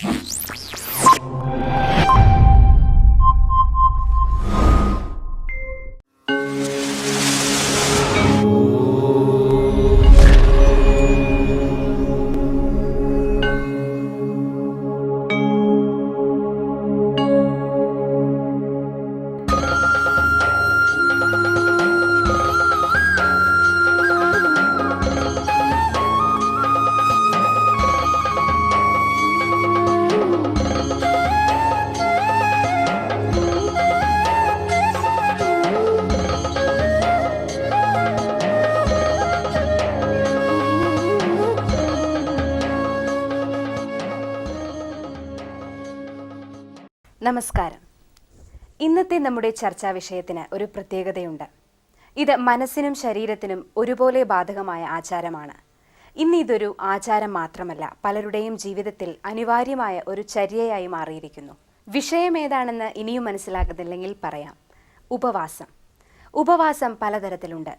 Huh? നമസ്കാരം. ഇന്നത്തെ നമ്മുടെ ചർച്ചാ വിഷയത്തിന് ഒരു പ്രത്യേകതയുണ്ട്. ഇത് മനസ്സിനും ശരീരത്തിനും ഒരുപോലെ ബാധകമായ ആചാരമാണ്. ഇന്ന് ഇതൊരു ആചാരം മാത്രമല്ല പലരുടെയും ജീവിതത്തിൽ അനിവാര്യമായ ഒരു ചര്യയായി മാറിയിരിക്കുന്നു. വിഷയം ഏതാണെന്ന് ഇനിയും മനസ്സിലാകുന്നില്ലെങ്കിൽ പറയാം. ഉപവാസം. ഉപവാസം പലതരത്തിലുണ്ട്.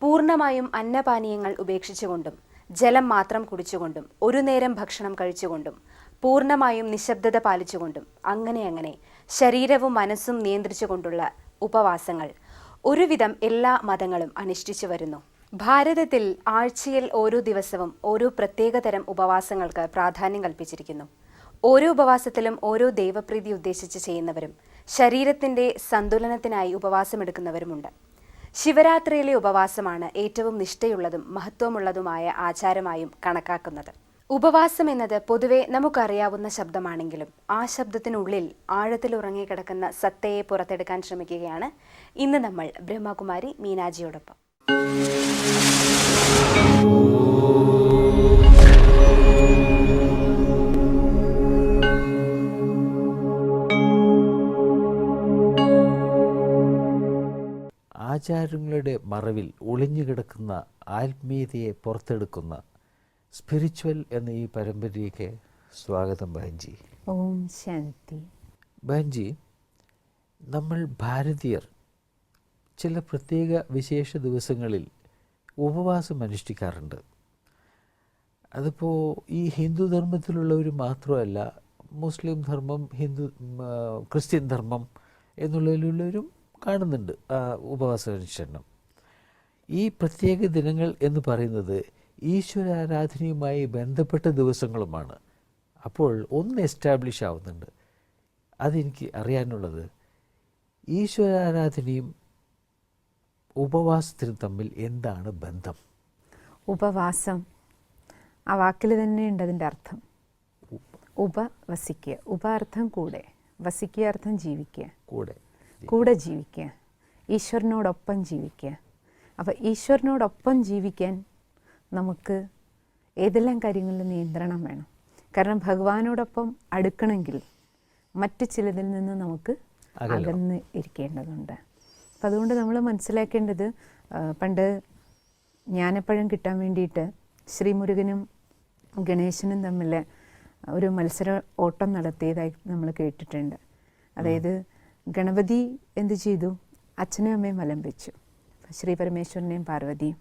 പൂർണമായും അന്നപാനീയങ്ങൾ ഉപേക്ഷിച്ചുകൊണ്ടും ജലം മാത്രം കുടിച്ചുകൊണ്ടും ഒരു നേരം ഭക്ഷണം കഴിച്ചുകൊണ്ടും പൂർണമായും നിശബ്ദത പാലിച്ചുകൊണ്ടും അങ്ങനെ അങ്ങനെ ശരീരവും മനസ്സും നിയന്ത്രിച്ചുകൊണ്ടുള്ള ഉപവാസങ്ങൾ. ഒരുവിധം എല്ലാ മതങ്ങളും അനുഷ്ഠിച്ചു വരുന്നു. ഭാരതത്തിൽ ആഴ്ചയിൽ ഓരോ ദിവസവും ഓരോ പ്രത്യേകതരം ഉപവാസങ്ങൾക്ക് പ്രാധാന്യം കൽപ്പിച്ചിരിക്കുന്നു. ഓരോ ഉപവാസത്തിലും ഓരോ ദൈവപ്രീതി ഉദ്ദേശിച്ച് ചെയ്യുന്നവരും ശരീരത്തിന്റെ സന്തുലനത്തിനായി ഉപവാസമെടുക്കുന്നവരുമുണ്ട്. ശിവരാത്രിയിലെ ഉപവാസമാണ് ഏറ്റവും നിഷ്ഠയുള്ളതും മഹത്വമുള്ളതുമായ ആചാരമായും കണക്കാക്കുന്നത്. ഉപവാസം എന്നത് പൊതുവെ നമുക്കറിയാവുന്ന ശബ്ദമാണെങ്കിലും ആ ശബ്ദത്തിനുള്ളിൽ ആഴത്തിൽ ഉറങ്ങിക്കിടക്കുന്ന സത്തയെ പുറത്തെടുക്കാൻ ശ്രമിക്കുകയാണ് ഇന്ന് നമ്മൾ ബ്രഹ്മകുമാരി മീനാജിയോടൊപ്പം. ആചാരങ്ങളുടെ മറവിൽ ഒളിഞ്ഞുകിടക്കുന്ന ആത്മീയതയെ പുറത്തെടുക്കുന്ന സ്പിരിച്വൽ എന്ന ഈ പരമ്പരയ്ക്ക് സ്വാഗതം ബഹൻജി. ഓം ശാന്തി. ബഹൻജി നമ്മൾ ഭാരതീയർ ചില പ്രത്യേക വിശേഷ ദിവസങ്ങളിൽ ഉപവാസം അനുഷ്ഠിക്കാറുണ്ട്. അതിപ്പോൾ ഈ ഹിന്ദു ധർമ്മത്തിലുള്ളവർ മാത്രമല്ല മുസ്ലിം ധർമ്മം ഹിന്ദു ക്രിസ്ത്യൻ ധർമ്മം എന്നുള്ളതിലുള്ളവരും കാണുന്നുണ്ട് ആ ഉപവാസ അനുഷ്ഠാനം. ഈ പ്രത്യേക ദിനങ്ങൾ എന്ന് പറയുന്നത് ഈശ്വരാരാധനയുമായി ബന്ധപ്പെട്ട ദിവസങ്ങളുമാണ്. അപ്പോൾ ഒന്ന് എസ്റ്റാബ്ലിഷ് ആവുന്നുണ്ട്. അതെനിക്ക് അറിയാനുള്ളത്. ഈശ്വരാരാധനയും ഉപവാസത്തിനും തമ്മിൽ എന്താണ് ബന്ധം? ഉപവാസം. ആ വാക്കിൽ തന്നെയുണ്ട് അതിന്റെ അർത്ഥം. ഉപ വസിക്കുക. ഉപ അർത്ഥം കൂടെ. വസിക്കുക അർത്ഥം ജീവിക്കുക. കൂടെ കൂടെ ജീവിക്കുക. ഈശ്വരനോടൊപ്പം ജീവിക്കുക. അപ്പോൾ ഈശ്വരനോടൊപ്പം ജീവിക്കാൻ നമുക്ക് ഏതെല്ലാം കാര്യങ്ങളിൽ നിയന്ത്രണം വേണം? കാരണം ഭഗവാനോടൊപ്പം അടുക്കണമെങ്കിൽ മറ്റു ചിലതിൽ നിന്ന് നമുക്ക്. അകന്ന് ഇരിക്കേണ്ടതുണ്ട്. അപ്പം അതുകൊണ്ട് നമ്മൾ മനസ്സിലാക്കേണ്ടത് പണ്ട് ജ്ഞാനപ്പഴം കിട്ടാൻ വേണ്ടിയിട്ട് ശ്രീമുരുകനും ഗണേശനും തമ്മിൽ ഒരു മത്സര ഓട്ടം നടത്തിയതായി നമ്മൾ കേട്ടിട്ടുണ്ട്. അതായത് ഗണപതി എന്ത് ചെയ്തു? അച്ഛനും അമ്മയും വലം വെച്ചു. ശ്രീ പരമേശ്വരനെയും പാർവതിയും.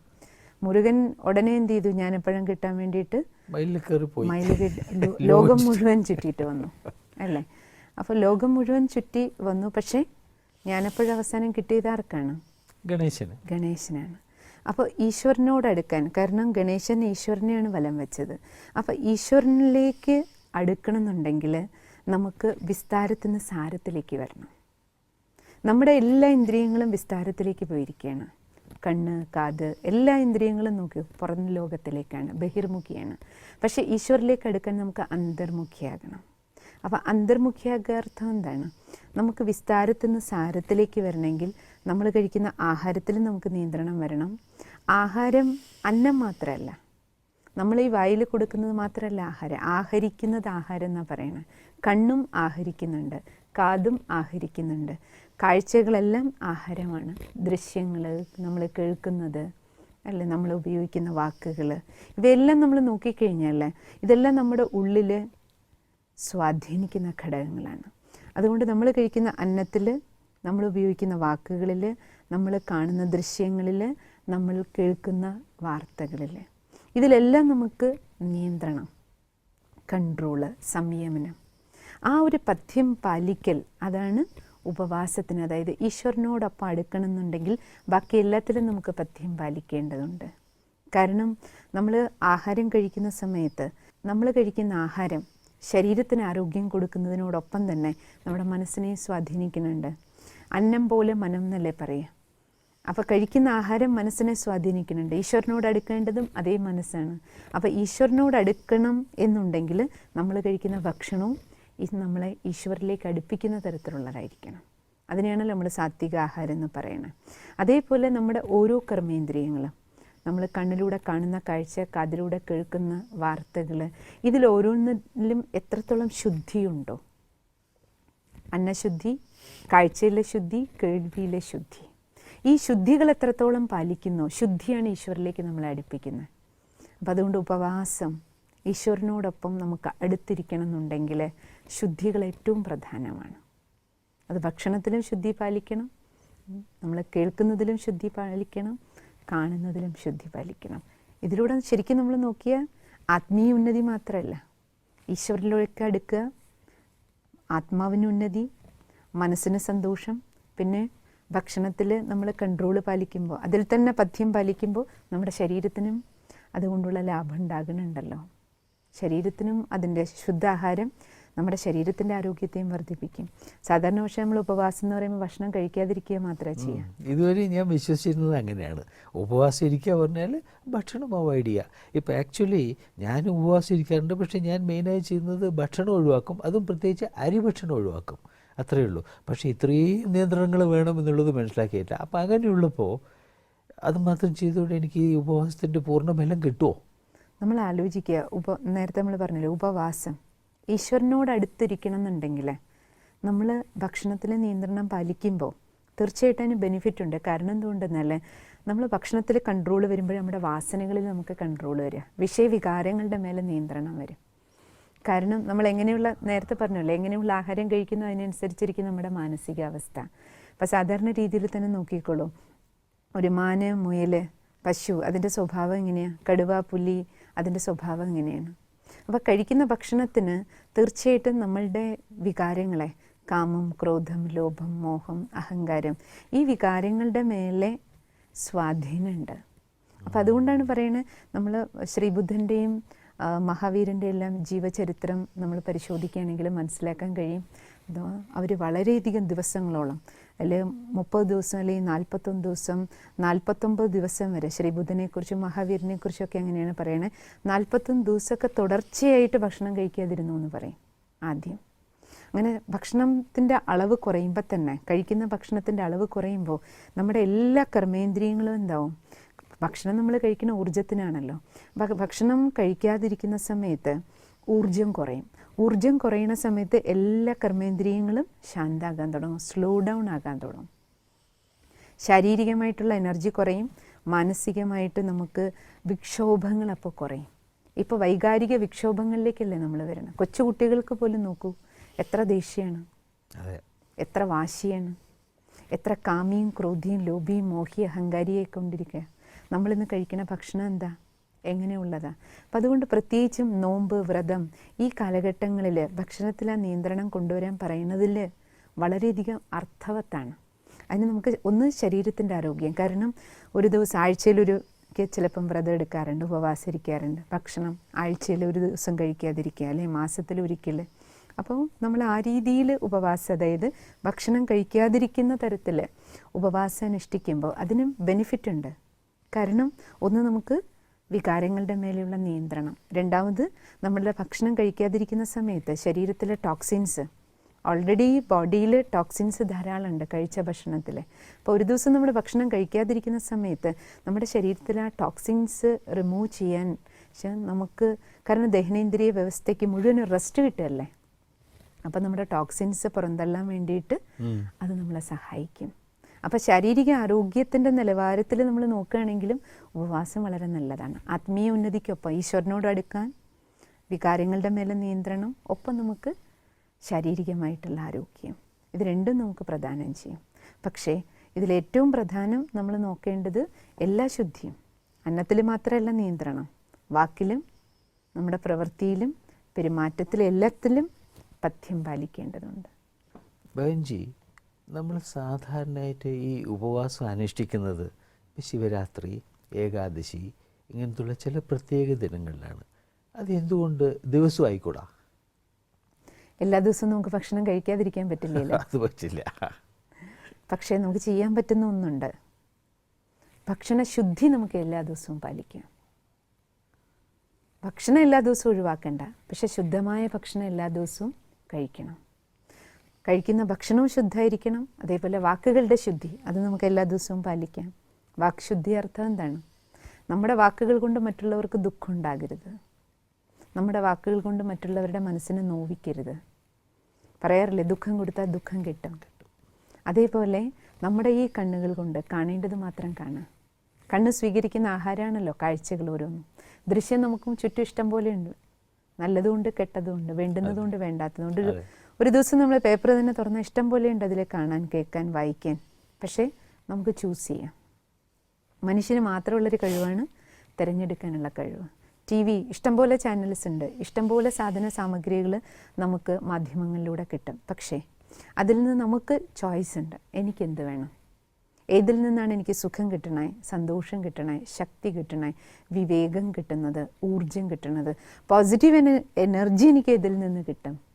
മുരുകൻ ഉടനെ എന്ത് ചെയ്തു? ഞാൻ എപ്പോഴും കിട്ടാൻ വേണ്ടിയിട്ട് മയിൽ ലോകം മുഴുവൻ ചുറ്റിയിട്ട് വന്നു അല്ലേ? അപ്പോൾ ലോകം മുഴുവൻ ചുറ്റി വന്നു. പക്ഷേ ഞാനെപ്പോഴും അവസാനം കിട്ടിയത് ആർക്കാണ്? ഗണേശന്. ഗണേശനാണ്. അപ്പോൾ ഈശ്വരനോട് അടുക്കാൻ കാരണം ഗണേശൻ ഈശ്വരനെയാണ് വലം വെച്ചത്. അപ്പോൾ ഈശ്വരനിലേക്ക് അടുക്കണം എന്നുണ്ടെങ്കിൽ നമുക്ക് വിസ്താരത്തിന് സാരത്തിലേക്ക് വരണം. നമ്മുടെ എല്ലാ ഇന്ദ്രിയങ്ങളും വിസ്താരത്തിലേക്ക് പോയിരിക്കുകയാണ്. കണ്ണ് കാത് എല്ലാ ഇന്ദ്രിയങ്ങളും നോക്കി. പുറം ലോകത്തിലേക്കാണ് ബഹിർമുഖിയാണ്. പക്ഷേ ഈശ്വരിലേക്ക് അടുക്കാൻ നമുക്ക് അന്തർമുഖിയാകണം. അപ്പോൾ അന്തർമുഖിയാകാർത്ഥം എന്താണ്? നമുക്ക് വിസ്താരത്തിൽ നിന്ന് സാരത്തിലേക്ക് വരണമെങ്കിൽ നമ്മൾ കഴിക്കുന്ന ആഹാരത്തിൽ നമുക്ക് നിയന്ത്രണം വരണം. ആഹാരം അന്നം മാത്രമല്ല. നമ്മൾ ഈ വായിൽ കൊടുക്കുന്നത് മാത്രമല്ല ആഹാരം. ആഹരിക്കുന്നത് ആഹാരം എന്നാണ് പറയണത് കണ്ണും ആഹരിക്കുന്നുണ്ട്. കാതും ആഹരിക്കുന്നുണ്ട്. കാഴ്ചകളെല്ലാം ആഹാരമാണ്. ദൃശ്യങ്ങൾ നമ്മൾ കേൾക്കുന്നത് അല്ലെ? നമ്മൾ ഉപയോഗിക്കുന്ന വാക്കുകൾ ഇവയെല്ലാം നമ്മൾ നോക്കിക്കഴിഞ്ഞാൽ ഇതെല്ലാം നമ്മുടെ ഉള്ളിൽ സ്വാധീനിക്കുന്ന ഘടകങ്ങളാണ്. അതുകൊണ്ട് നമ്മൾ കഴിക്കുന്ന അന്നത്തിൽ നമ്മൾ ഉപയോഗിക്കുന്ന വാക്കുകളിൽ നമ്മൾ കാണുന്ന ദൃശ്യങ്ങളിൽ നമ്മൾ കേൾക്കുന്ന വാർത്തകളിൽ ഇതിലെല്ലാം നമുക്ക് നിയന്ത്രണം കൺട്രോൾ സംയമനം. ആ ഒരു പഥ്യം പാലിക്കൽ അതാണ് ഉപവാസത്തിന് അതായത് ഈശ്വരനോടൊപ്പം അടുക്കണമെന്നുണ്ടെങ്കിൽ ബാക്കി എല്ലാത്തിലും നമുക്ക് പഥ്യം പാലിക്കേണ്ടതുണ്ട്. കാരണം നമ്മൾ ആഹാരം കഴിക്കുന്ന സമയത്ത് നമ്മൾ കഴിക്കുന്ന ആഹാരം ശരീരത്തിന് ആരോഗ്യം കൊടുക്കുന്നതിനോടൊപ്പം തന്നെ നമ്മുടെ മനസ്സിനെ സ്വാധീനിക്കുന്നുണ്ട്. അന്നം പോലെ മനം എന്നല്ലേ പറയുക. അപ്പോൾ കഴിക്കുന്ന ആഹാരം മനസ്സിനെ സ്വാധീനിക്കുന്നുണ്ട്. ഈശ്വരനോട് അടുക്കേണ്ടതും അതേ മനസ്സാണ്. അപ്പോൾ ഈശ്വരനോട് അടുക്കണം എന്നുണ്ടെങ്കിൽ നമ്മൾ കഴിക്കുന്ന ഭക്ഷണവും ഇത് നമ്മളെ ഈശ്വരിലേക്ക് അടുപ്പിക്കുന്ന തരത്തിലുള്ളതായിരിക്കണം. അതിനെയാണ് നമ്മൾ സാത്വിക ആഹാരം എന്ന് പറയുന്നത് അതേപോലെ നമ്മുടെ ഓരോ കർമ്മേന്ദ്രിയങ്ങളും നമ്മൾ കണ്ണിലൂടെ കാണുന്ന കാഴ്ച കാതിലൂടെ കേൾക്കുന്ന വാർത്തകൾ ഇതിൽ ഓരോന്നിലും എത്രത്തോളം ശുദ്ധിയുണ്ടോ? അന്നശുദ്ധി കാഴ്ചയിലെ ശുദ്ധി കേൾവിയിലെ ശുദ്ധി. ഈ ശുദ്ധികൾ എത്രത്തോളം പാലിക്കുന്നു ശുദ്ധിയാണ് ഈശ്വരിലേക്ക് നമ്മളെ അടുപ്പിക്കുന്നത്. അപ്പം അതുകൊണ്ട് ഉപവാസം ഈശ്വരനോടൊപ്പം നമുക്ക് അടുത്തിരിക്കണം എന്നുണ്ടെങ്കിൽ ശുദ്ധികൾ ഏറ്റവും പ്രധാനമാണ്. അത് ഭക്ഷണത്തിലും ശുദ്ധി പാലിക്കണം. നമ്മൾ കേൾക്കുന്നതിലും ശുദ്ധി പാലിക്കണം. കാണുന്നതിലും ശുദ്ധി പാലിക്കണം. ഇതിലൂടെ ശരിക്കും നമ്മൾ നോക്കിയാൽ ആത്മീയ ഉന്നതി മാത്രമല്ല. ഈശ്വരനിലേക്ക് അടുക്കുക ആത്മാവിന് ഉന്നതി മനസ്സിന് സന്തോഷം പിന്നെ ഭക്ഷണത്തിൽ നമ്മൾ കൺട്രോൾ പാലിക്കുമ്പോൾ അതിൽ തന്നെ പഥ്യം പാലിക്കുമ്പോൾ നമ്മുടെ ശരീരത്തിനും അതുകൊണ്ടുള്ള ലാഭം ഉണ്ടാകുന്നുണ്ടല്ലോ. ശരീരത്തിനും അതിന്റെ ശുദ്ധാഹാരം നമ്മുടെ ശരീരത്തിന്റെ ആരോഗ്യത്തെയും വർദ്ധിപ്പിക്കും. സാധാരണ പക്ഷേ നമ്മൾ ഉപവാസം എന്ന് പറയുമ്പോൾ ഭക്ഷണം കഴിക്കാതിരിക്കുക മാത്രമേ ചെയ്യാം. ഇതുവരെ ഞാൻ വിശ്വസിച്ചിരുന്നത് അങ്ങനെയാണ്. ഉപവാസം ഇരിക്കുക പറഞ്ഞാൽ ഭക്ഷണം അവോയ്ഡ് ചെയ്യുക ഇപ്പോൾ ആക്ച്വലി ഞാൻ ഉപവാസം ഇരിക്കാറുണ്ട് പക്ഷേ ഞാൻ മെയിനായി ചെയ്യുന്നത് ഭക്ഷണം ഒഴിവാക്കും. അതും പ്രത്യേകിച്ച് അരി ഭക്ഷണം ഒഴിവാക്കും. അത്രയേ ഉള്ളൂ. പക്ഷേ ഇത്രയും നിയന്ത്രണങ്ങൾ വേണം എന്നുള്ളത് മനസ്സിലാക്കിയില്ല. അപ്പോൾ അങ്ങനെയുള്ളപ്പോൾ അത് മാത്രം ചെയ്തുകൊണ്ട് എനിക്ക് ഈ ഉപവാസത്തിന്റെ പൂർണ ബലം കിട്ടുമോ? നമ്മൾ ആലോചിക്കുക ഉപ നേരത്തെ നമ്മൾ പറഞ്ഞില്ലേ ഉപവാസം. ഈശ്വരനോട് അടുത്തിരിക്കണം എന്നുണ്ടെങ്കിൽ നമ്മൾ ഭക്ഷണത്തിലെ നിയന്ത്രണം പാലിക്കുമ്പോൾ തീർച്ചയായിട്ടും അതിന് ബെനിഫിറ്റ് ഉണ്ട്. കാരണം എന്തുകൊണ്ടെന്നാൽ നമ്മൾ ഭക്ഷണത്തിൽ കൺട്രോൾ വരുമ്പോൾ നമ്മുടെ വാസനകളിൽ നമുക്ക് കൺട്രോൾ വരിക. വിഷയവികാരങ്ങളുടെ മേലെ നിയന്ത്രണം വരും കാരണം നമ്മൾ എങ്ങനെയുള്ള നേരത്തെ പറഞ്ഞല്ലോ എങ്ങനെയുള്ള ആഹാരം കഴിക്കുന്നു അതിനനുസരിച്ചിരിക്കും നമ്മുടെ മാനസികാവസ്ഥ. അപ്പോൾ സാധാരണ രീതിയിൽ തന്നെ നോക്കിക്കോളൂ. ഒരു മാന് മുയൽ പശു അതിന്റെ സ്വഭാവം എങ്ങനെയാണ് കടുവ പുലി അതിന്റെ സ്വഭാവം എങ്ങനെയാണ്? അപ്പോൾ കഴിക്കുന്ന ഭക്ഷണത്തിന് തീർച്ചയായിട്ടും നമ്മളുടെ വികാരങ്ങളെ കാമം ക്രോധം ലോഭം മോഹം അഹങ്കാരം ഈ വികാരങ്ങളുടെ മേലെ സ്വാധീനമുണ്ട്. അപ്പം അതുകൊണ്ടാണ് പറയുന്നത് നമ്മൾ ശ്രീബുദ്ധന്റെയും മഹാവീരന്റെ എല്ലാം ജീവചരിത്രം നമ്മൾ പരിശോധിക്കുകയാണെങ്കിൽ മനസ്സിലാക്കാൻ കഴിയും. അവർ വളരെയധികം ദിവസങ്ങളോളം അല്ലെങ്കിൽ മുപ്പത് ദിവസം അല്ലെങ്കിൽ നാൽപ്പത്തൊന്ന് ദിവസം നാൽപ്പത്തൊമ്പത് ദിവസം വരെ ശ്രീ ശ്രീബുദ്ധനെക്കുറിച്ചും മഹാവീരനെക്കുറിച്ചൊക്കെ എങ്ങനെയാണ് പറയുന്നത് നാൽപ്പത്തൊന്ന് ദിവസമൊക്കെ തുടർച്ചയായിട്ട് ഭക്ഷണം കഴിക്കാതിരുന്നു എന്ന് പറയും ആദ്യം. അങ്ങനെ ഭക്ഷണത്തിന്റെ അളവ് കുറയുമ്പോൾ തന്നെ കഴിക്കുന്ന ഭക്ഷണത്തിന്റെ അളവ് കുറയുമ്പോൾ നമ്മുടെ എല്ലാ കർമ്മേന്ദ്രിയങ്ങളും എന്താവും? ഭക്ഷണം നമ്മൾ കഴിക്കുന്ന ഊർജത്തിനാണല്ലോ ഭക്ഷണം കഴിക്കാതിരിക്കുന്ന സമയത്ത് ഊർജം കുറയും. ഊർജം കുറയുന്ന സമയത്ത് എല്ലാ കർമ്മേന്ദ്രിയങ്ങളും ശാന്താകാൻ തുടങ്ങും സ്ലോ ഡൗൺ ആകാൻ തുടങ്ങും. ശാരീരികമായിട്ടുള്ള എനർജി കുറയും മാനസികമായിട്ട് നമുക്ക് വിക്ഷോഭങ്ങൾ അപ്പോൾ കുറയും. ഇപ്പോൾ വൈകാരിക വിക്ഷോഭങ്ങളിലേക്കല്ലേ നമ്മൾ വരുന്നത് കൊച്ചുകുട്ടികൾക്ക് പോലും നോക്കൂ എത്ര ദേഷ്യമാണ് എത്ര വാശിയാണ് എത്ര കാമിയും ക്രോധിയും ലോഭിയും മോഹിയും അഹങ്കാരിയെ കൊണ്ടിരിക്കുക നമ്മളിന്ന് കഴിക്കുന്ന ഭക്ഷണം എന്താ? എങ്ങനെയുള്ളതാ? അപ്പം അതുകൊണ്ട് പ്രത്യേകിച്ചും നോമ്പ് വ്രതം ഈ കാലഘട്ടങ്ങളിൽ ഭക്ഷണത്തിലെ നിയന്ത്രണം കൊണ്ടുവരാൻ പറയുന്നതിൽ വളരെയധികം അർത്ഥവത്താണ്. അതിന് നമുക്ക് ഒന്ന് ശരീരത്തിന്റെ ആരോഗ്യം. കാരണം ഒരു ദിവസം ആഴ്ചയിലൊരു ചിലപ്പം വ്രതം എടുക്കാറുണ്ട് ഉപവാസം ഇരിക്കാറുണ്ട് ഭക്ഷണം ആഴ്ചയിൽ ഒരു ദിവസം കഴിക്കാതിരിക്കുക അല്ലെങ്കിൽ മാസത്തിൽ ഒരിക്കൽ അപ്പോൾ നമ്മൾ ആ രീതിയിൽ ഉപവാസം അതായത് ഭക്ഷണം കഴിക്കാതിരിക്കുന്ന തരത്തിൽ ഉപവാസം അനുഷ്ഠിക്കുമ്പോൾ അതിനും ബെനിഫിറ്റ് ഉണ്ട് കാരണം ഒന്ന് നമുക്ക് വികാരങ്ങളുടെ മേലെയുള്ള നിയന്ത്രണം. രണ്ടാമത് നമ്മളുടെ ഭക്ഷണം കഴിക്കാതിരിക്കുന്ന സമയത്ത് ശരീരത്തിലെ ടോക്സിൻസ് ഓൾറെഡി ബോഡിയിൽ ടോക്സിൻസ് ധാരാളം ഉണ്ട് കഴിച്ച ഭക്ഷണത്തിൽ അപ്പോൾ ഒരു ദിവസം നമ്മൾ ഭക്ഷണം കഴിക്കാതിരിക്കുന്ന സമയത്ത് നമ്മുടെ ശരീരത്തിൽ ആ ടോക്സിൻസ് റിമൂവ് ചെയ്യാൻ പക്ഷേ നമുക്ക് കാരണം ദഹനേന്ദ്രിയ വ്യവസ്ഥയ്ക്ക് മുഴുവൻ റെസ്റ്റ് കിട്ടുമല്ലേ അപ്പം നമ്മുടെ ടോക്സിൻസ് പുറന്തള്ളാൻ വേണ്ടിയിട്ട് അത് നമ്മളെ സഹായിക്കും. അപ്പോൾ ശാരീരിക ആരോഗ്യത്തിന്റെ നിലവാരത്തിൽ നമ്മൾ നോക്കുകയാണെങ്കിലും ഉപവാസം വളരെ നല്ലതാണ്. ആത്മീയ ഉന്നതിക്കൊപ്പം ഈശ്വരനോട് അടുക്കാൻ വികാരങ്ങളുടെ മേലെ നിയന്ത്രണം ഒപ്പം നമുക്ക് ശാരീരികമായിട്ടുള്ള ആരോഗ്യം. ഇത് രണ്ടും നമുക്ക് പ്രദാനം ചെയ്യും. പക്ഷേ ഇതിലേറ്റവും പ്രധാനം നമ്മൾ നോക്കേണ്ടത് എല്ലാ ശുദ്ധിയും അന്നത്തിൽ മാത്രമല്ല നിയന്ത്രണം. വാക്കിലും നമ്മുടെ പ്രവൃത്തിയിലും പെരുമാറ്റത്തിലും എല്ലാത്തിലും പഥ്യം പാലിക്കേണ്ടതുണ്ട്. ബഹൻജി നമ്മൾ സാധാരണയായിട്ട് ഈ ഉപവാസം അനുഷ്ഠിക്കുന്നത് ശിവരാത്രി ഏകാദശി ഇങ്ങനത്തുള്ള ചില പ്രത്യേക ദിനങ്ങളിലാണ്. അത് എന്തുകൊണ്ട് ദിവസവും ആയിക്കൂടാ എല്ലാ ദിവസവും നമുക്ക് ഭക്ഷണം കഴിക്കാതിരിക്കാൻ പറ്റില്ലല്ലോ. അത് പറ്റില്ല. പക്ഷേ നമുക്ക് ചെയ്യാൻ പറ്റുന്ന ഒന്നുണ്ട്. ഭക്ഷണശുദ്ധി നമുക്ക് എല്ലാ ദിവസവും പാലിക്കാം. ഭക്ഷണം എല്ലാ ദിവസവും ഒഴിവാക്കണ്ട. പക്ഷെ ശുദ്ധമായ ഭക്ഷണം എല്ലാ ദിവസവും കഴിക്കണം. കഴിക്കുന്ന ഭക്ഷണവും ശുദ്ധമായിരിക്കണം. അതേപോലെ വാക്കുകളുടെ ശുദ്ധി അത് നമുക്ക് എല്ലാ ദിവസവും പാലിക്കാം. വാക്ക് ശുദ്ധി അർത്ഥം എന്താണ്? നമ്മുടെ വാക്കുകൾ കൊണ്ട് മറ്റുള്ളവർക്ക് ദുഃഖം ഉണ്ടാകരുത്. നമ്മുടെ വാക്കുകൾ കൊണ്ട് മറ്റുള്ളവരുടെ മനസ്സിനെ നോവിക്കരുത്. പറയാറില്ലേ ദുഃഖം കൊടുത്താൽ ദുഃഖം കിട്ടും. അതേപോലെ നമ്മുടെ ഈ കണ്ണുകൾ കൊണ്ട് കാണേണ്ടത് മാത്രം കാണാം കണ്ണ് സ്വീകരിക്കുന്ന ആഹാരമാണല്ലോ കാഴ്ചകൾ ഓരോന്നും. ദൃശ്യം നമുക്കും ചുറ്റും ഇഷ്ടം പോലെ ഉണ്ട്. നല്ലതുകൊണ്ട് കെട്ടതുകൊണ്ട് വേണ്ടുന്നതുകൊണ്ട് വേണ്ടാത്തതുകൊണ്ട് ഒരു ദിവസം നമ്മൾ പേപ്പർ തന്നെ തുറന്നാൽ ഇഷ്ടം ഉണ്ട് അതിൽ കാണാൻ കേൾക്കാൻ വായിക്കാൻ. പക്ഷേ നമുക്ക് ചൂസ് ചെയ്യാം. മനുഷ്യന് മാത്രമുള്ളൊരു കഴിവാണ് തിരഞ്ഞെടുക്കാനുള്ള കഴിവ്. ടി വി ഇഷ്ടംപോലെ ചാനൽസ് ഉണ്ട്. ഇഷ്ടംപോലെ സാധന സാമഗ്രികൾ നമുക്ക് മാധ്യമങ്ങളിലൂടെ കിട്ടും. പക്ഷേ അതിൽ നിന്ന് നമുക്ക് ചോയ്സ് ഉണ്ട്. എനിക്കെന്ത് വേണം? ഏതിൽ നിന്നാണ് എനിക്ക് സുഖം കിട്ടണേ സന്തോഷം കിട്ടണേ ശക്തി കിട്ടണേ വിവേകം കിട്ടുന്നത് ഊർജം കിട്ടുന്നത് പോസിറ്റീവ് എനർജി എനിക്ക് ഇതിൽ നിന്ന് കിട്ടും?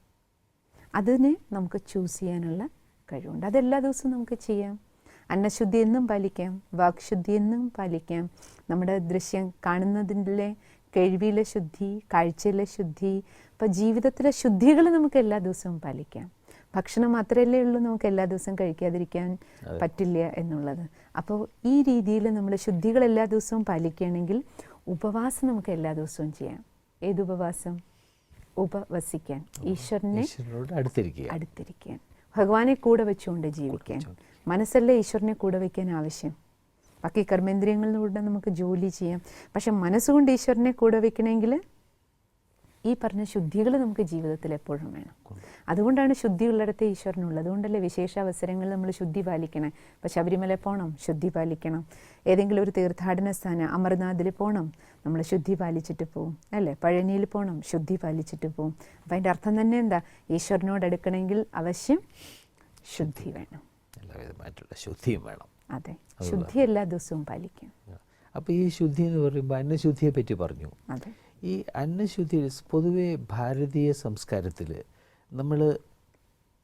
അതിനെ നമുക്ക് ചൂസ് ചെയ്യാനുള്ള കഴിവുണ്ട്. അതെല്ലാ ദിവസവും നമുക്ക് ചെയ്യാം. അന്നശുദ്ധി എന്നും പാലിക്കാം. വാക്ശുദ്ധി എന്നും പാലിക്കാം. നമ്മുടെ ദൃശ്യം കാണുന്നതിന്റെ കേൾവിയിലെ ശുദ്ധി കാഴ്ചയിലെ ശുദ്ധി ഇപ്പം ജീവിതത്തിലെ ശുദ്ധികൾ നമുക്ക് എല്ലാ ദിവസവും പാലിക്കാം. ഭക്ഷണം മാത്രമല്ലേ ഉള്ളൂ നമുക്ക് എല്ലാ ദിവസവും കഴിക്കാതിരിക്കാൻ പറ്റില്ല എന്നുള്ളത്. അപ്പോൾ ഈ രീതിയിൽ നമ്മൾ ശുദ്ധികൾ എല്ലാ ദിവസവും പാലിക്കുകയാണെങ്കിൽ ഉപവാസം നമുക്ക് എല്ലാ ദിവസവും ചെയ്യാം. ഏത് ഉപവാസം? ഉപവസിക്കാൻ ഈശ്വരനെ അടുത്തിരിക്കുക. അടുത്തിരിക്കാൻ. ഭഗവാനെ കൂടെ വെച്ചുകൊണ്ട് ജീവിക്കാൻ. മനസ്സല്ലേ ഈശ്വരനെ കൂടെ വയ്ക്കാൻ ആവശ്യം? ബാക്കി കർമ്മേന്ദ്രിയങ്ങളിലൂടെ നമുക്ക് ജോലി ചെയ്യാം. പക്ഷെ മനസ്സുകൊണ്ട് ഈശ്വരനെ കൂടെ വെക്കണമെങ്കിൽ ഈ പറഞ്ഞ ശുദ്ധികൾ നമുക്ക് ജീവിതത്തിൽ എപ്പോഴും വേണം. അതുകൊണ്ടാണ് ശുദ്ധി ഉള്ളിടത്ത് ഈശ്വരനുള്ളത്. അതുകൊണ്ടല്ലേ വിശേഷ അവസരങ്ങളിൽ നമ്മൾ ശുദ്ധി പാലിക്കണം. ഇപ്പം ശബരിമല പോകണം ശുദ്ധി പാലിക്കണം. ഏതെങ്കിലും ഒരു തീർത്ഥാടന സ്ഥാനം അമർനാഥിൽ പോകണം നമ്മൾ ശുദ്ധി പാലിച്ചിട്ട് പോവും. അല്ലേ? പഴനിയിൽ പോകണം ശുദ്ധി പാലിച്ചിട്ട് പോവും. അപ്പം അതിന്റെ അർത്ഥം തന്നെ എന്താ? ഈശ്വരനോട് അടുക്കണമെങ്കിൽ അവശ്യം ശുദ്ധി വേണം. എല്ലാവിധമായിട്ടുള്ള ശുദ്ധിയും വേണം. അതെ. ശുദ്ധി എല്ലാ ദിവസവും പാലിക്കണം. അപ്പോൾ ഈ ശുദ്ധി എന്ന് പറയുമ്പോൾ അന്നശുദ്ധിയെ പറ്റി പറഞ്ഞു. അതെ. ഈ അന്നശുദ്ധി പൊതുവെ ഭാരതീയ സംസ്കാരത്തിൽ നമ്മൾ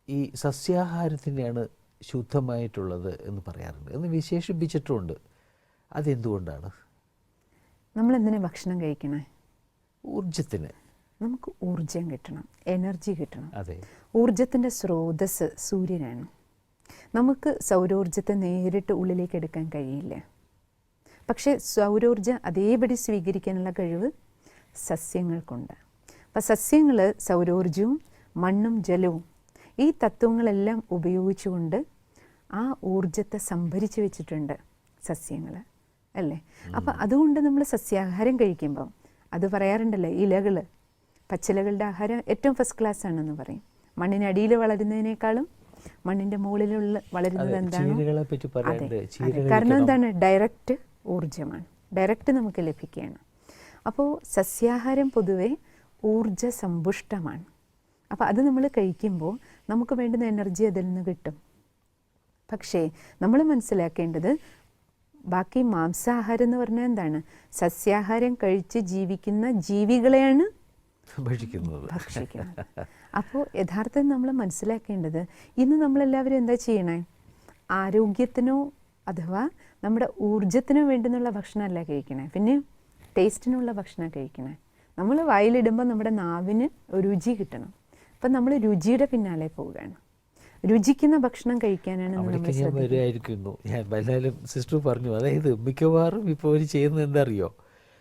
ഈ സസ്യാഹാരത്തിനെയാണ് ശുദ്ധമായിട്ടുള്ളത് എന്ന് പറയാറുണ്ട്. എന്ന് വിശേഷിപ്പിച്ചിട്ടുമുണ്ട് അതെന്തുകൊണ്ടാണ്? നമ്മൾ എന്തിനാ ഭക്ഷണം കഴിക്കണേ? ഊർജത്തിന് നമുക്ക് ഊർജം കിട്ടണം എനർജി കിട്ടണം. അതെ. ഊർജത്തിന്റെ സ്രോതസ് സൂര്യനാണ്. നമുക്ക് സൗരോർജത്തെ നേരിട്ട് ഉള്ളിലേക്ക് എടുക്കാൻ കഴിയില്ല. പക്ഷേ സൗരോർജം അതേപടി സ്വീകരിക്കാനുള്ള കഴിവ് സസ്യങ്ങൾക്കുണ്ട്. അപ്പം സസ്യങ്ങൾ സൗരോർജവും മണ്ണും ജലവും ഈ തത്വങ്ങളെല്ലാം ഉപയോഗിച്ചുകൊണ്ട് ആ ഊർജത്തെ സംഭരിച്ചു വെച്ചിട്ടുണ്ട് സസ്യങ്ങൾ അല്ലേ? അപ്പം അതുകൊണ്ട് നമ്മൾ സസ്യാഹാരം കഴിക്കുമ്പം അത് പറയാറുണ്ടല്ലോ ഇലകൾ പച്ചിലകളുടെ ആഹാരം ഏറ്റവും ഫസ്റ്റ് ക്ലാസ് ആണെന്ന് പറയും. മണ്ണിനടിയിൽ വളരുന്നതിനേക്കാളും മണ്ണിന്റെ മുകളിലുള്ള വളരുന്നത് എന്താണ് അതെ. കാരണം എന്താണ്? ഡയറക്റ്റ് ഊർജമാണ്. ഡയറക്റ്റ് നമുക്ക് ലഭിക്കുകയാണ്. അപ്പോൾ സസ്യാഹാരം പൊതുവെ ഊർജസമ്പുഷ്ടമാണ്. അപ്പോൾ അത് നമ്മൾ കഴിക്കുമ്പോൾ നമുക്ക് വേണ്ടുന്ന എനർജി അതിൽ നിന്ന് കിട്ടും. പക്ഷേ നമ്മൾ മനസ്സിലാക്കേണ്ടത് ബാക്കി മാംസാഹാരം എന്ന് പറഞ്ഞാൽ എന്താണ്? സസ്യാഹാരം കഴിച്ച് ജീവിക്കുന്ന ജീവികളെയാണ് ഭക്ഷിക്കുന്നത്. ഭക്ഷിക്കുന്നത്. അപ്പോൾ യഥാർത്ഥത്തിൽ നമ്മൾ മനസ്സിലാക്കേണ്ടത് ഇന്ന് നമ്മളെല്ലാവരും എന്താ ചെയ്യണേ? ആരോഗ്യത്തിനോ അഥവാ നമ്മുടെ ഊർജത്തിനോ വേണ്ടുന്നുള്ള ഭക്ഷണമല്ല കഴിക്കണേ. പിന്നെ ടേസ്റ്റിനുള്ള ഭക്ഷണം കഴിക്കണേ. നമ്മൾ വായിലിടുമ്പോൾ നമ്മുടെ നാവിന് രുചി കിട്ടണം. അപ്പം നമ്മൾ രുചിയുടെ പിന്നാലെ പോവുകയാണ്. രുചിക്കുന്ന ഭക്ഷണം കഴിക്കാനാണ് അവിടേക്ക് ഞാൻ വരുമായിരിക്കുന്നു ഞാൻ സിസ്റ്റർ പറഞ്ഞു അതായത് മിക്കവാറും ഇപ്പോൾ അവർ ചെയ്യുന്നത് എന്താ അറിയോ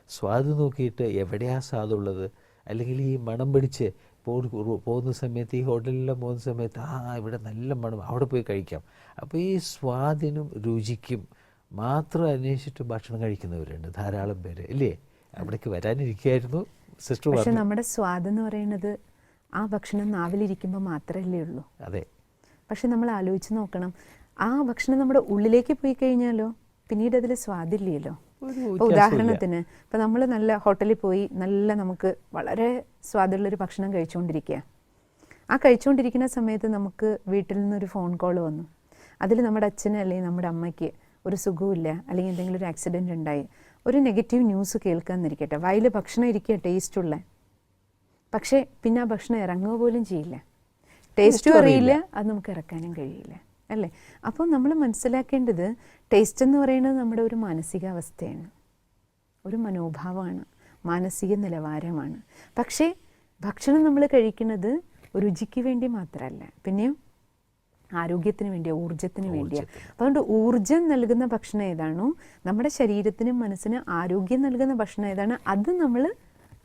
സ്വാദ് നോക്കിയിട്ട് എവിടെയാ സ്വാദുള്ളത് അല്ലെങ്കിൽ ഈ മണം പിടിച്ച് പോകുന്ന സമയത്ത് ഈ ഹോട്ടലിലെല്ലാം പോകുന്ന സമയത്ത് ആ ഇവിടെ നല്ല മണം അവിടെ പോയി കഴിക്കാം. അപ്പോൾ ഈ സ്വാദിനും രുചിക്കും മാത്രം അന്വേഷിച്ചിട്ട് ഭക്ഷണം കഴിക്കുന്നവരുണ്ട്. ധാരാളം പേര്. ഇല്ലേ? അവിടേക്ക് വരാനിരിക്കുകയായിരുന്നു. സിസ്റ്റർ പക്ഷെ നമ്മുടെ സ്വാദ് എന്ന് പറയുന്നത് ആ ഭക്ഷണം നാവിലിരിക്കുമ്പോൾ മാത്രമല്ലേ ഉള്ളൂ. അതെ. പക്ഷെ നമ്മൾ ആലോചിച്ച് നോക്കണം. ആ ഭക്ഷണം നമ്മുടെ ഉള്ളിലേക്ക് പോയി കഴിഞ്ഞാലോ? പിന്നീട് അതിൽ സ്വാദില്ലല്ലോ. ഇപ്പോൾ ഉദാഹരണത്തിന് ഇപ്പം നമ്മൾ നല്ല ഹോട്ടലിൽ പോയി നല്ല നമുക്ക് വളരെ സ്വാദുള്ളൊരു ഭക്ഷണം കഴിച്ചുകൊണ്ടിരിക്കുക ആ കഴിച്ചുകൊണ്ടിരിക്കുന്ന സമയത്ത് നമുക്ക് വീട്ടിൽ നിന്നൊരു ഫോൺ കോൾ വന്നു. അതിൽ നമ്മുടെ അച്ഛന് അല്ലെങ്കിൽ നമ്മുടെ അമ്മയ്ക്ക് ഒരു സുഖമില്ല അല്ലെങ്കിൽ എന്തെങ്കിലും ഒരു ആക്സിഡന്റ് ഉണ്ടായി. ഒരു നെഗറ്റീവ് ന്യൂസ് കേൾക്കാമെന്നിരിക്കട്ടെ വായിൽ ഭക്ഷണം ഇരിക്കുക ടേസ്റ്റുള്ള പക്ഷേ പിന്നെ ആ ഭക്ഷണം ഇറങ്ങുക പോലും ചെയ്യില്ല. ടേസ്റ്റും അറിയില്ല അത് നമുക്ക് ഇറക്കാനും കഴിയില്ല അല്ലേ? അപ്പോൾ നമ്മൾ മനസ്സിലാക്കേണ്ടത് ടേസ്റ്റ് എന്ന് പറയുന്നത് നമ്മുടെ ഒരു മാനസികാവസ്ഥയാണ്. ഒരു മനോഭാവമാണ് മാനസിക നിലവാരമാണ്. പക്ഷേ ഭക്ഷണം നമ്മൾ കഴിക്കുന്നത് രുചിക്ക് വേണ്ടി മാത്രമല്ല. പിന്നെയോ ആരോഗ്യത്തിന് വേണ്ടിയാ ഊർജത്തിന് വേണ്ടിയാ. അതുകൊണ്ട് ഊർജം നൽകുന്ന ഭക്ഷണം ഏതാണോ നമ്മുടെ ശരീരത്തിനും മനസ്സിനും ആരോഗ്യം നൽകുന്ന ഭക്ഷണം ഏതാണ് അത് നമ്മൾ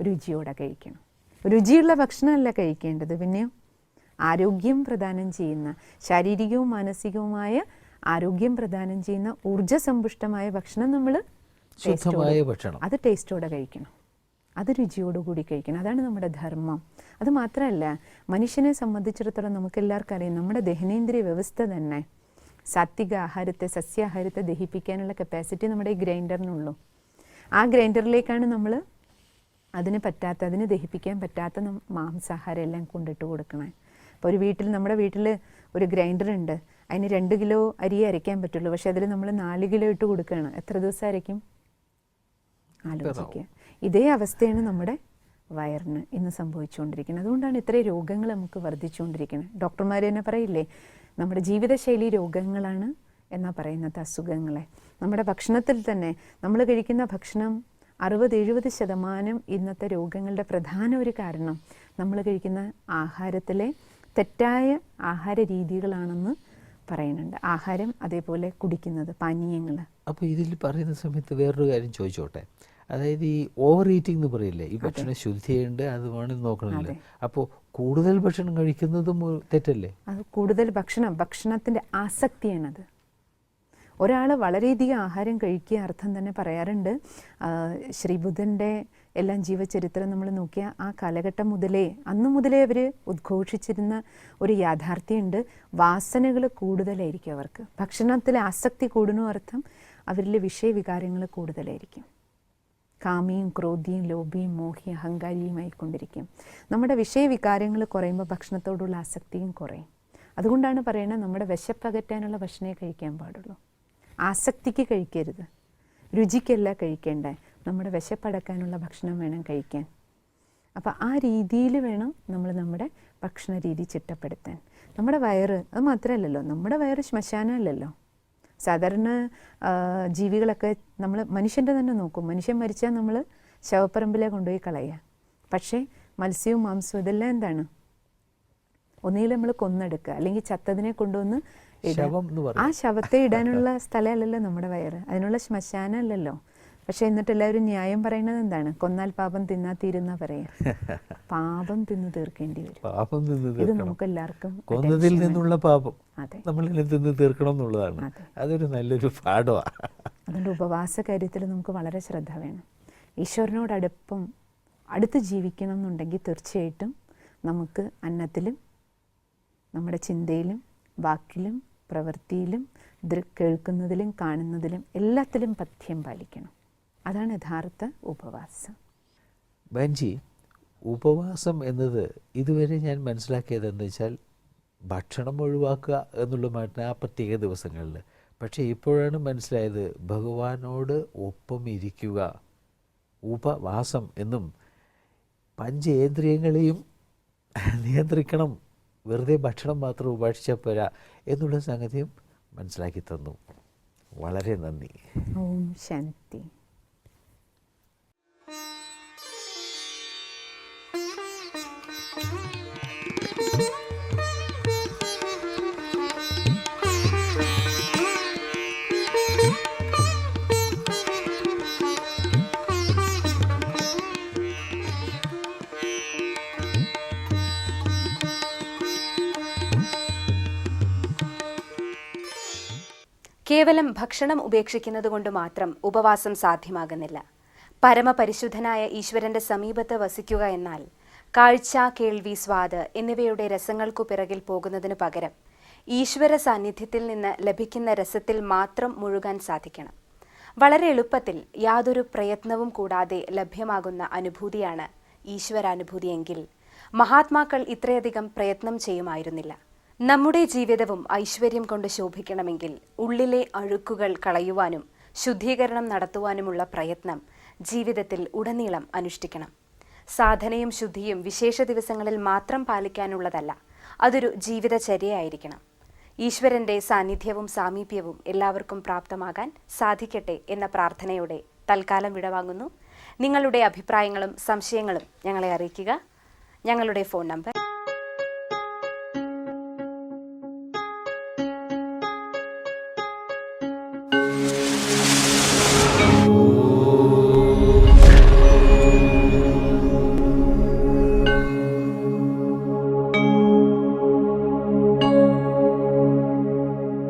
രുചിയോടെ കഴിക്കണം. രുചിയുള്ള ഭക്ഷണമല്ല കഴിക്കേണ്ടത്. പിന്നെ ആരോഗ്യം പ്രദാനം ചെയ്യുന്ന ശാരീരികവും മാനസികവുമായ ആരോഗ്യം പ്രദാനം ചെയ്യുന്ന ഊർജസമ്പുഷ്ടമായ ഭക്ഷണം നമ്മൾ ശുദ്ധമായ ഭക്ഷണം. അത് ടേസ്റ്റോടെ കഴിക്കണം. അത് രുചിയോടുകൂടി കഴിക്കണം. അതാണ് നമ്മുടെ ധർമ്മം. അത് മാത്രമല്ല മനുഷ്യനെ സംബന്ധിച്ചിടത്തോളം നമുക്കെല്ലാവർക്കും അറിയാം നമ്മുടെ ദഹനേന്ദ്രിയ വ്യവസ്ഥ തന്നെ സാത്വിക ആഹാരത്തെ സസ്യാഹാരത്തെ ദഹിപ്പിക്കാനുള്ള കപ്പാസിറ്റി നമ്മുടെ ഈ ഗ്രൈൻഡറിനുള്ളൂ. ആ ഗ്രൈൻഡറിലേക്കാണ് നമ്മൾ അതിന് പറ്റാത്ത അതിന് ദഹിപ്പിക്കാൻ പറ്റാത്ത മാംസാഹാരം എല്ലാം കൊണ്ടിട്ട് കൊടുക്കണേ. അപ്പോൾ ഒരു വീട്ടിൽ നമ്മുടെ വീട്ടിൽ ഒരു ഗ്രൈൻഡർ ഉണ്ട്. അതിന് രണ്ട് കിലോ അരി അരയ്ക്കാൻ പറ്റുള്ളൂ. പക്ഷേ അതിൽ നമ്മൾ നാല് കിലോ ഇട്ട് കൊടുക്കുകയാണ്. എത്ര ദിവസം അരയ്ക്കും? ആലോചിക്കുക. ഇതേ അവസ്ഥയാണ് നമ്മുടെ വയറിന് ഇന്ന് സംഭവിച്ചുകൊണ്ടിരിക്കുന്നത്. അതുകൊണ്ടാണ് ഇത്രയും രോഗങ്ങൾ നമുക്ക് വർദ്ധിച്ചുകൊണ്ടിരിക്കുന്നത്. ഡോക്ടർമാർ തന്നെ പറയില്ലേ നമ്മുടെ ജീവിതശൈലി രോഗങ്ങളാണ് എന്നാ പറയുന്നത് അസുഖങ്ങളെ. നമ്മുടെ ഭക്ഷണത്തിൽ തന്നെ നമ്മൾ കഴിക്കുന്ന ഭക്ഷണം അറുപത് എഴുപത് ശതമാനം ഇന്നത്തെ രോഗങ്ങളുടെ പ്രധാന ഒരു കാരണം നമ്മൾ കഴിക്കുന്ന ആഹാരത്തിലെ തെറ്റായ ആഹാര രീതികളാണെന്ന് പറയുന്നുണ്ട്. ആഹാരം അതേപോലെ കുടിക്കുന്നത് പാനീയങ്ങൾ അപ്പോൾ ഇതിൽ പറയുന്ന സമയത്ത് വേറൊരു കാര്യം ചോദിച്ചോട്ടെ? അതായത് ഈ ഓവർ ഈറ്റിംഗ് എന്ന് പറയില്ലേ ഈ ഭക്ഷണം ശുദ്ധിയുണ്ട് അത് വേണമെന്ന് നോക്കണമല്ലേ. അപ്പോൾ കൂടുതൽ ഭക്ഷണം കഴിക്കുന്നതും തെറ്റല്ലേ? അത് കൂടുതൽ ഭക്ഷണം ഭക്ഷണത്തിന്റെ ആസക്തിയാണത്. ഒരാൾ വളരെയധികം ആഹാരം കഴിക്കുക അർത്ഥം തന്നെ പറയാറുണ്ട്. ശ്രീബുദ്ധന്റെ ശ്രീബുദ്ധന്റെ എല്ലാം ജീവചരിത്രം നമ്മൾ നോക്കിയാൽ ആ കാലഘട്ടം മുതലേ അന്ന് മുതലേ അവർ ഉദ്ഘോഷിച്ചിരുന്ന ഒരു യാഥാർത്ഥ്യമുണ്ട്. വാസനകൾ കൂടുതലായിരിക്കും അവർക്ക്. ഭക്ഷണത്തിൽ ആസക്തി കൂടുന്നു അർത്ഥം അവരിൽ വിഷയവികാരങ്ങൾ കൂടുതലായിരിക്കും. കാമിയും ക്രോധിയും ലോഭിയും മോഹിയും അഹങ്കാരിയുമായി കൊണ്ടിരിക്കും. നമ്മുടെ വിഷയവികാരങ്ങൾ കുറയുമ്പോൾ ഭക്ഷണത്തോടുള്ള ആസക്തിയും കുറയും. അതുകൊണ്ടാണ് പറയുന്നത് നമ്മുടെ വിശപ്പകറ്റാനുള്ള ഭക്ഷണമേ കഴിക്കാൻ പാടുള്ളൂ. ആസക്തിക്ക് കഴിക്കരുത്. രുചിക്കല്ല കഴിക്കേണ്ടേ നമ്മുടെ വിശപ്പടക്കാനുള്ള ഭക്ഷണം വേണം കഴിക്കാൻ. അപ്പോൾ ആ രീതിയിൽ വേണം നമ്മൾ നമ്മുടെ ഭക്ഷണ രീതി ചിട്ടപ്പെടുത്താൻ. നമ്മുടെ വയറ് അത് മാത്രമല്ലല്ലോ നമ്മുടെ വയറ് ശ്മശാനമല്ലല്ലോ. സാധാരണ ജീവികളൊക്കെ നമ്മൾ മനുഷ്യന്റെ തന്നെ നോക്കും. മനുഷ്യൻ മരിച്ചാൽ നമ്മൾ ശവപ്പറമ്പിലെ കൊണ്ടുപോയി കളയുക പക്ഷേ മത്സ്യവും മാംസവും ഇതെല്ലാം എന്താണ്? ഒന്നുകിൽ നമ്മൾ കൊന്നെടുക്കുക. അല്ലെങ്കിൽ ചത്തതിനെ കൊണ്ടുവന്ന് ആ ശവത്തെ ഇടാനുള്ള സ്ഥലമല്ലല്ലോ നമ്മുടെ വയറ്. അതിനുള്ള ശ്മശാനമല്ലല്ലോ പക്ഷെ എന്നിട്ട് എല്ലാവരും ന്യായം പറയുന്നത് എന്താണ്? കൊന്നാൽ പാപം തിന്നാ തീരുന്ന പറയാ. പാപം തിന്നു തീർക്കേണ്ടി വരും. പാപം തിന്നു ഇത് നമുക്ക് എല്ലാവർക്കും കൊന്നതിൽ നിന്നുള്ള പാപം നമ്മൾ തിന്ന് തീർക്കണം എന്നുള്ളതാണ്. അതൊരു നല്ലൊരു പാഠമാണ് അതുകൊണ്ട് ഉപവാസ കാര്യത്തിൽ നമുക്ക് വളരെ ശ്രദ്ധ വേണം. ഈശ്വരനോട് അടുപ്പം അടുത്ത് ജീവിക്കണം എന്നുണ്ടെങ്കിൽ തീർച്ചയായിട്ടും നമുക്ക് അന്നത്തിലും നമ്മുടെ ചിന്തയിലും വാക്കിലും പ്രവൃത്തിയിലും കേൾക്കുന്നതിലും കാണുന്നതിലും എല്ലാത്തിലും പഥ്യം പാലിക്കണം. അതാണ് യഥാർത്ഥ ഉപവാസം. ബൻജി ഉപവാസം എന്നത് ഇതുവരെ ഞാൻ മനസ്സിലാക്കിയത് എന്താ വെച്ചാൽ ഭക്ഷണം ഒഴിവാക്കുക എന്നുള്ളതുമായിട്ട് ആ പ്രത്യേക ദിവസങ്ങളിൽ പക്ഷേ ഇപ്പോഴാണ് മനസ്സിലായത് ഭഗവാനോട് ഒപ്പം ഇരിക്കുക. ഉപവാസം എന്നും പഞ്ചേന്ദ്രിയങ്ങളെയും നിയന്ത്രിക്കണം. വെറുതെ ഭക്ഷണം മാത്രം ഉപേക്ഷിച്ചാൽ പോരാ എന്നുള്ള സംഗതിയും മനസ്സിലാക്കി തന്നു. വളരെ നന്ദി. ഓം ശാന്തി. കേവലം ഭക്ഷണം ഉപേക്ഷിക്കുന്നത് കൊണ്ട് മാത്രം ഉപവാസം സാധ്യമാകുന്നില്ല. പരമപരിശുദ്ധനായ ഈശ്വരന്റെ സമീപത്ത് വസിക്കുക എന്നാൽ കാഴ്ച കേൾവി സ്വാദ് എന്നിവയുടെ രസങ്ങൾക്കു പിറകിൽ പോകുന്നതിനു പകരം ഈശ്വര സാന്നിധ്യത്തിൽ നിന്ന് ലഭിക്കുന്ന രസത്തിൽ മാത്രം മുഴുകാൻ സാധിക്കണം. വളരെ എളുപ്പത്തിൽ യാതൊരു പ്രയത്നവും കൂടാതെ ലഭ്യമാകുന്ന അനുഭൂതിയാണ് ഈശ്വരാനുഭൂതിയെങ്കിൽ മഹാത്മാക്കൾ ഇത്രയധികം പ്രയത്നം ചെയ്യുമായിരുന്നില്ല. നമ്മുടെ ജീവിതവും ഐശ്വര്യം കൊണ്ട് ശോഭിക്കണമെങ്കിൽ ഉള്ളിലെ അഴുക്കുകൾ കളയുവാനും ശുദ്ധീകരണം നടത്തുവാനുമുള്ള പ്രയത്നം ജീവിതത്തിൽ ഉടനീളം അനുഷ്ഠിക്കണം. സാധനയും ശുദ്ധിയും വിശേഷ ദിവസങ്ങളിൽ മാത്രം പാലിക്കാനുള്ളതല്ല അതൊരു ജീവിതചര്യയായിരിക്കണം. ഈശ്വരന്റെ സാന്നിധ്യവും സാമീപ്യവും എല്ലാവർക്കും പ്രാപ്തമാകാൻ സാധിക്കട്ടെ എന്ന പ്രാർത്ഥനയോടെ തൽക്കാലം വിടവാങ്ങുന്നു. നിങ്ങളുടെ അഭിപ്രായങ്ങളും സംശയങ്ങളും ഞങ്ങളെ അറിയിക്കുക. ഞങ്ങളുടെ ഫോൺ നമ്പർ